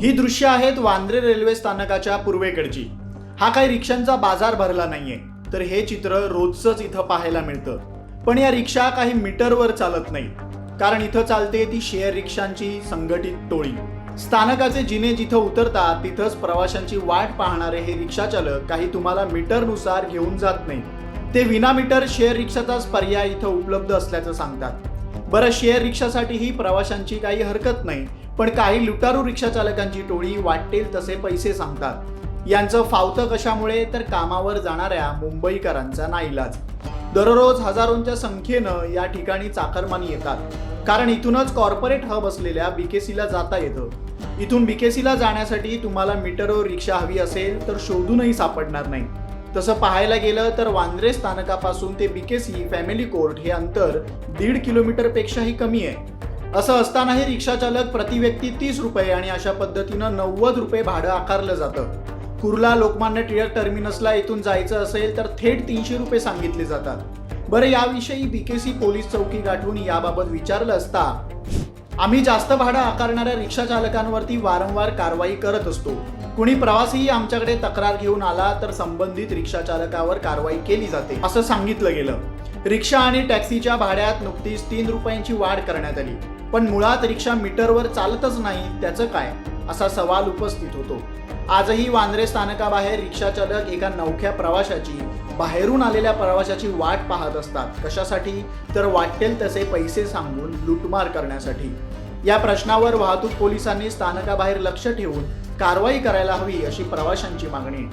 ही दृश्य आहेत वांद्रे रेल्वे स्थानकाच्या पूर्वेकडची. हा काही रिक्षांचा बाजार भरला नाहीये. तर हे चित्र रोजच इथं पाहायला मिळतं. पण या रिक्षा काही मीटरवर चालत नाही कारण इथं चालते ती शेअर रिक्षांची संघटित टोळी. स्थानकाचे जिने जिथं उतरतात तिथंच प्रवाशांची वाट पाहणारे हे रिक्षा चालक काही तुम्हाला मीटरनुसार घेऊन जात नाही ते विना मीटर शेअर रिक्षाचाच पर्याय इथं उपलब्ध असल्याचं सांगतात. बरं शेअर रिक्षासाठीही प्रवाशांची काही हरकत नाही पण काही लुटारू रिक्षा चालकांची टोळी वाटेल तसे पैसे सांगतात. यांचं फावतं कशामुळे तर कामावर जाणाऱ्या मुंबईकरांचा नाईलाज. दररोज हजारोंच्या संख्येनं या ठिकाणी चाकरमानी येतात. कारण इथूनच कॉर्पोरेट हब असलेल्या बीकेसीला जाता येतं. इथून बीकेसीला जाण्यासाठी तुम्हाला मीटरवर रिक्षा हवी असेल तर शोधूनही सापडणार नाही. तसं पाहायला गेलं तर वांद्रे स्थानकापासून ते बीकेसी फॅमिली कोर्ट हे अंतर दीड किलोमीटरपेक्षाही कमी आहे. असं असतानाही रिक्षाचालक प्रति व्यक्ती तीस रुपये आणि अशा पद्धतीनं नव्वद रुपये भाडं आकारलं जातं. कुर्ला लोकमान्य टिळक टर्मिनसला इथून जायचं असेल तर थेट तीनशे रुपये सांगितले जातात. बरं याविषयी बीकेसी पोलीस चौकी गाठून याबाबत विचारलं असता आम्ही जास्त भाडं आकारणाऱ्या रिक्षा चालकांवरती वारंवार कारवाई करत असतो. कुणी प्रवासीही आमच्याकडे तक्रार घेऊन आला तर संबंधित रिक्षा चालकावर कारवाई केली जाते असं सांगितलं गेलं. रिक्षा आणि टॅक्सीच्या भाड्यात नुकतीच तीन रुपयांची वाढ करण्यात आली. पण मुळात रिक्षा मीटरवर चालतच नाही त्याचं काय? असा सवाल उपस्थित होतो. आजही वांद्रे स्थानकाबाहेर रिक्षा चालक एका नवख्या प्रवाशाची बाहेरून आलेल्या प्रवाशाची वाट पाहत असतात. कशासाठी? तर वाटेल तसे पैसे सांगून लुटमार करण्यासाठी. या प्रश्नावर वाहतूक पोलिसांनी स्थानकाबाहेर लक्ष ठेवून कारवाई करायला हवी अशी प्रवाशांची मागणी.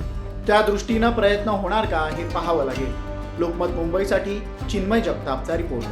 त्या दृष्टीनं प्रयत्न होणार का हे पाहावं लागेल. लोकमत मुंबईसाठी चिन्मय जगतापचा रिपोर्ट.